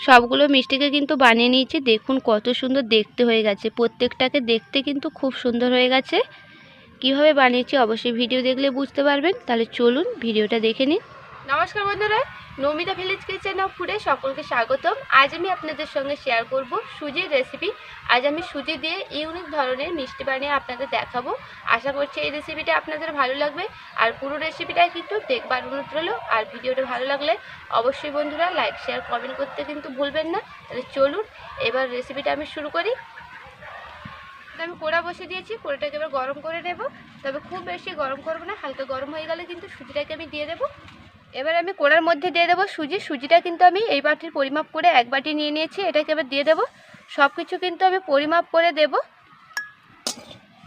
সবগুলো মিষ্টিকে কিন্তু বানিয়ে নিয়েছি। দেখুন কত সুন্দর দেখতে হয়ে গেছে। প্রত্যেকটাকে দেখতে কিন্তু খুব সুন্দর হয়ে গেছে। কীভাবে বানিয়েছি অবশ্যই ভিডিও দেখলে বুঝতে পারবেন। তাহলে চলুন ভিডিওটা দেখে নিন নমস্কার বন্ধুরা, নমিতা ভিলেজ কিচেন অফ ফুডে সকলকে স্বাগতম। আজ আমি আপনাদের সঙ্গে শেয়ার করব সুজির রেসিপি আজ আমি সুজি দিয়ে ইউনিক ধরনের মিষ্টি বানিয়ে আপনাদের দেখাবো। আশা করছি এই রেসিপিটা আপনাদের ভালো লাগবে। আর পুরো রেসিপিটা কিন্তু দেখবার অনুরোধ রইল। আর ভিডিওটা ভালো লাগলে অবশ্যই বন্ধুরা লাইক শেয়ার কমেন্ট করতে কিন্তু ভুলবেন না। তাহলে চলুন, এবার রেসিপিটা আমি শুরু করি। আমি কোড়া বসে দিয়েছি, কোড়াটাকে এবার গরম করে নেব। তবে খুব বেশি গরম করব না, হালকা গরম হয়ে গেলে কিন্তু সুজিটাকে আমি দিয়ে দেবো। এবার আমি কোড়ার মধ্যে দিয়ে দেবো সুজি। সুজিটা কিন্তু আমি এই বাটির পরিমাপ করে এক বাটি নিয়ে নিয়েছি, এটাকে এবার দিয়ে দেবো। সব কিছু কিন্তু আমি পরিমাপ করে দেব।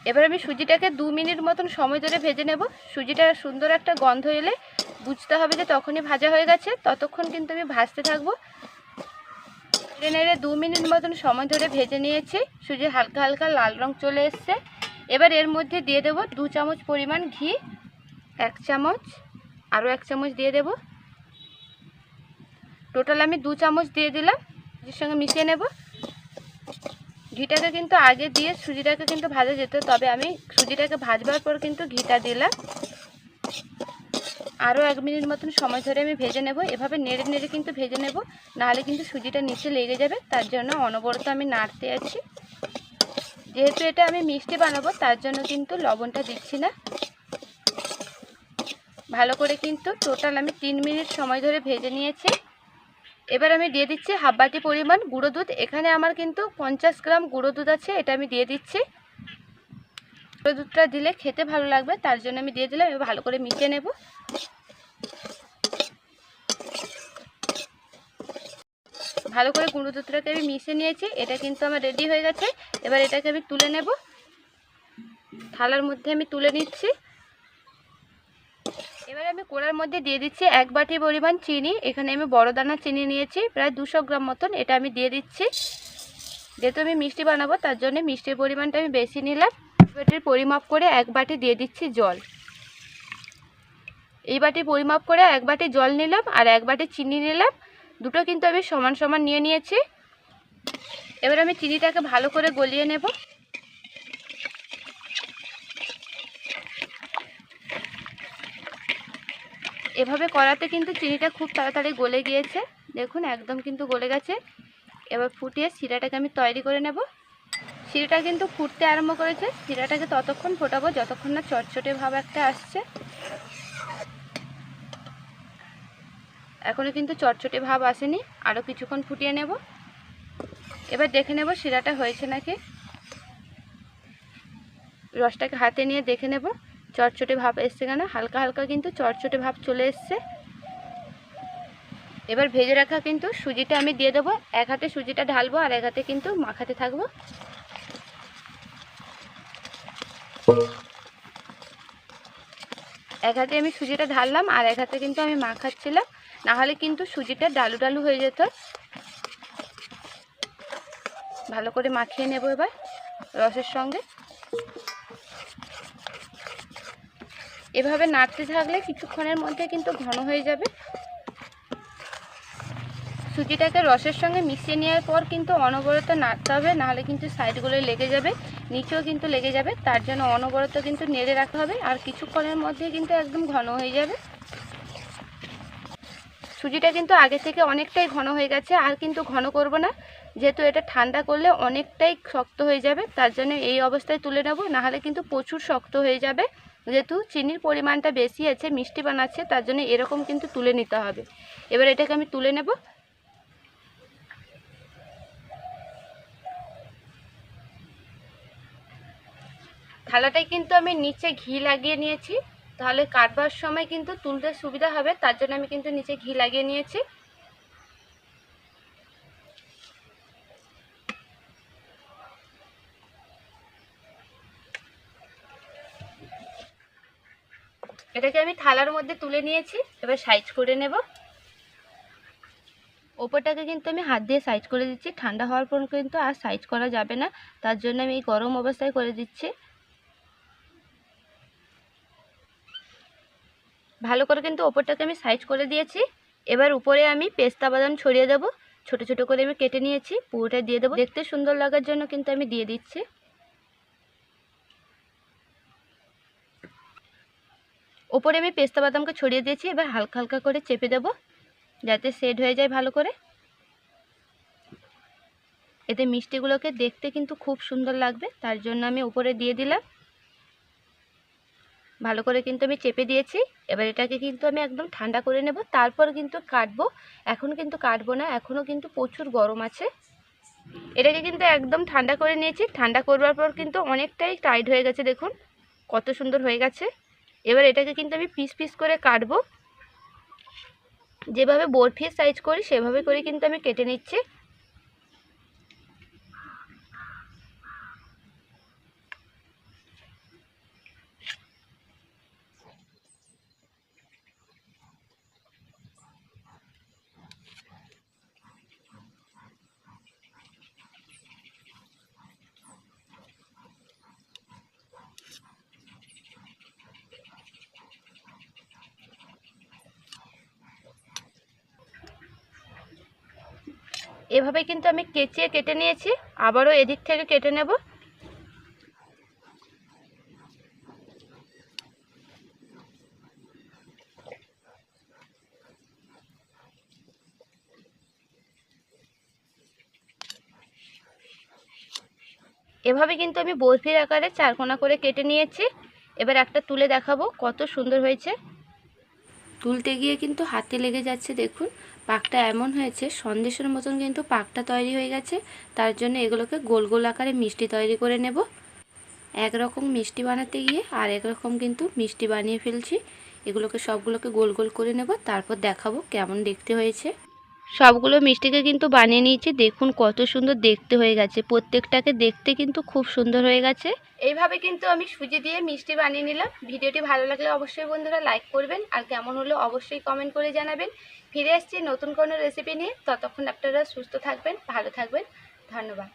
এবার আমি সুজিটাকে দু মিনিট মতন সময় ধরে ভেজে নেব। সুজিটা সুন্দর একটা গন্ধ এলে বুঝতে হবে যে তখনই ভাজা হয়ে গেছে। ততক্ষণ কিন্তু আমি ভাজতে থাকব। নেড়ে নেড়ে দু মিনিট মতন সময় ধরে ভেজে নিয়েছি। সুজি হালকা হালকা লাল রং চলে এসছে। এবার এর মধ্যে দিয়ে দেবো দু চামচ পরিমাণ ঘি, এক চামচ আরও এক চামচ দিয়ে দেব। টোটাল আমি দু চামচ দিয়ে দিলাম, এর সঙ্গে মিশিয়ে নেব। ঘিটাকে কিন্তু আগে দিয়ে সুজিটাকে কিন্তু ভাজা যেত, তবে আমি সুজিটাকে ভাজবার পর কিন্তু ঘিটা দিলাম। আরও এক মিনিট মতন সময় ধরে আমি ভেজে নেব। এভাবে নেড়ে নেড়ে কিন্তু ভেজে নেব, নাহলে কিন্তু সুজিটা নিচে লেগে যাবে, তার জন্য অনবরত আমি নাড়তে আছি। যেহেতু এটা আমি মিষ্টি বানাবো, তার জন্য কিন্তু লবণটা দিচ্ছি না। ভালো করে কিন্তু টোটাল আমি তিন মিনিট সময় ধরে ভেজে নিয়েছি। এবার আমি দিয়ে দিচ্ছি হাফ বাটি পরিমাণ গুঁড়ো দুধ। এখানে আমার কিন্তু পঞ্চাশ গ্রাম গুঁড়ো দুধ আছে, এটা আমি দিয়ে দিচ্ছি। গুঁড়ো দুধটা দিলে খেতে ভালো লাগবে, তার জন্য আমি দিয়ে দিলাম, এবার ভালো করে মিশিয়ে নেব। ভালো করে গুঁড়ো দুধটাকে আমি মিশিয়ে নিয়েছি, এটা কিন্তু আমার রেডি হয়ে গেছে। এবার এটাকে আমি তুলে নেব। থালার মধ্যে আমি তুলে নিচ্ছি। এবার আমি কোড়ার মধ্যে দিয়ে দিচ্ছি এক বাটি পরিমাণ চিনি। এখানে আমি বড় দানা চিনি নিয়েছি, প্রায় দুশো গ্রাম মতন। এটা আমি দিয়ে দিচ্ছি। যেহেতু আমি মিষ্টি বানাবো, তার জন্য মিষ্টির পরিমাণটা আমি বেশি নিলাম। বাটির পরিমাপ করে এক বাটি দিয়ে দিচ্ছি জল। এই বাটি পরিমাপ করে এক বাটি জল নিলাম আর এক বাটি চিনি নিলাম। দুটো কিন্তু আমি সমান সমান নিয়ে নিয়েছি। এবার আমি চিনিটাকে ভালো করে গলিয়ে নেব। এভাবে করাতে কিন্তু চিনিটা খুব তাড়াতাড়ি গলে গিয়েছে। দেখুন, একদম কিন্তু গলে গেছে। এবার ফুটিয়ে শিরাটাকে আমি তৈরি করে নেব। শিরাটা কিন্তু ফুটতে আরম্ভ করেছে। শিরাটাকে ততক্ষণ ফোটাবো যতক্ষণ না চটচটে ভাব একটা আসছে। এখনও কিন্তু চটচটে ভাব আসেনি। আরও কিছুক্ষণ ফুটিয়ে নেব। এবার দেখে নেব শিরাটা হয়েছে নাকি। রসটাকে হাতে নিয়ে দেখে নেব। চটচটে ভাব এসছে কেন? হালকা হালকা কিন্তু চটচটে ভাব চলে এসছে। এবার ভেজে রাখা কিন্তু সুজিটা আমি দিয়ে দেবো। এক হাতে সুজিটা ঢালবো আর এক হাতে কিন্তু মাখাতে থাকব। এক হাতে আমি সুজিটা ঢাললাম আর এক হাতে কিন্তু আমি মাখাচ্ছিলাম। নাহলে কিন্তু সুজিটা ডালু ডালু হয়ে যেত। ভালো করে মাখিয়ে নেব এবার রসের সঙ্গে। এভাবে নাড়তে থাকলে কিছুক্ষণের মধ্যে কিন্তু ঘন হয়ে যাবে। সুজিটাকে রসের সঙ্গে মিশিয়ে নেওয়ার পর কিন্তু অনবরত নাড়তে হবে, নাহলে কিন্তু সাইডগুলো লেগে যাবে, নিচেও কিন্তু লেগে যাবে। তার জন্য অনবরত কিন্তু নেড়ে রাখতে হবে, আর কিছুক্ষণের মধ্যে কিন্তু একদম ঘন হয়ে যাবে। সুজিটা কিন্তু আগে থেকে অনেকটাই ঘন হয়ে গেছে, আর কিন্তু ঘন করব না। যেহেতু এটা ঠান্ডা করলে অনেকটাই শক্ত হয়ে যাবে, তার জন্য এই অবস্থায় তুলে নেব। নাহলে কিন্তু প্রচুর শক্ত হয়ে যাবে। যেহেতু চিনির পরিমাণটা বেশি আছে, মিষ্টি বানাচ্ছে, তার জন্য এরকম কিন্তু তুলে নিতে হবে। এবার এটাকে আমি তুলে নেব। থালাটায় কিন্তু আমি নিচে ঘি লাগিয়ে নিয়েছি। তাহলে কাটবার সময় কিন্তু তুলতে সুবিধা হবে, তার জন্য আমি কিন্তু নিচে ঘি লাগিয়ে নিয়েছি। এটাকে আমি থালার মধ্যে তুলে নিয়েছি, এবার সাইজ করে নেব। ওপরটাকে কিন্তু আমি হাত দিয়ে সাইজ করে দিচ্ছি, ঠান্ডা হওয়ার পর কিন্তু আর সাইজ করা যাবে না, তার জন্য আমি গরম অবস্থায় করে দিচ্ছি। ভালো করে কিন্তু ওপরটাকে আমি সাইজ করে দিয়েছি। এবার উপরে আমি পেস্তা বাদাম ছড়িয়ে দেবো। ছোট ছোট করে আমি কেটে নিয়েছি, পুরোটা দিয়ে দেবো। দেখতে সুন্দর লাগার জন্য কিন্তু আমি দিয়ে দিচ্ছি। ওপরে আমি পেস্তা বাদামকে ছড়িয়ে দিয়েছি, এবার হালকা হালকা করে চেপে দেবো, যাতে সেট হয়ে যায় ভালো করে। এতে মিষ্টিগুলোকে দেখতে কিন্তু খুব সুন্দর লাগবে, তার জন্য আমি উপরে দিয়ে দিলাম। ভালো করে কিন্তু আমি চেপে দিয়েছি। এবার এটাকে কিন্তু আমি একদম ঠান্ডা করে নেব। তারপর কিন্তু কাটবো। এখন কিন্তু কাটবো না এখনও কিন্তু প্রচুর গরম আছে। এটাকে কিন্তু একদম ঠান্ডা করে নিয়েছি। ঠান্ডা করবার পর কিন্তু অনেকটাই টাইট হয়ে গেছে, দেখুন। কত সুন্দর হয়ে গেছে। এবার এটাকে কিন্তু আমি পিস পিস করে কাটবো। যেভাবে বরফির সাইজ করি, সেভাবে করে কিন্তু আমি কেটে নিচ্ছি। এভাবে কিন্তু আমি কেচিয়ে কেটে নিয়েছি। আবারও এদিক থেকে কেটে নেব। এভাবে কিন্তু আমি বরফির আকারে চারকোনা করে কেটে নিয়েছি। এবার একটা তুলে দেখাবো কত সুন্দর হয়েছে। তুলতে গিয়ে কিন্তু হাতে লেগে যাচ্ছে, দেখুন। পাকটা এমন হয়েছে, সন্দেশের মতন কিন্তু পাকটা তৈরি হয়ে গেছে, তার জন্য এগুলোকে গোল গোল আকারে মিষ্টি তৈরি করে নেব। একরকম মিষ্টি বানাতে গিয়ে আর একরকম কিন্তু মিষ্টি বানিয়ে ফেলছি। এগুলোকে সবগুলোকে গোল গোল করে নেব, তারপর দেখাবো কেমন দেখতে হয়েছে। সবগুলো মিষ্টিকে কিন্তু বানিয়ে নিয়েছি। দেখুন কত সুন্দর দেখতে হয়ে গেছে। প্রত্যেকটাকে দেখতে কিন্তু খুব সুন্দর হয়ে গেছে। এইভাবে কিন্তু আমি সুজি দিয়ে মিষ্টি বানিয়ে নিলাম। ভিডিওটি ভালো লাগলে অবশ্যই বন্ধুরা লাইক করবেন। আর কেমন হলো অবশ্যই কমেন্ট করে জানাবেন। ফিরে আসছি নতুন কোনো রেসিপি নিয়ে। ততক্ষণ আপনারা সুস্থ থাকবেন, ভালো থাকবেন। ধন্যবাদ।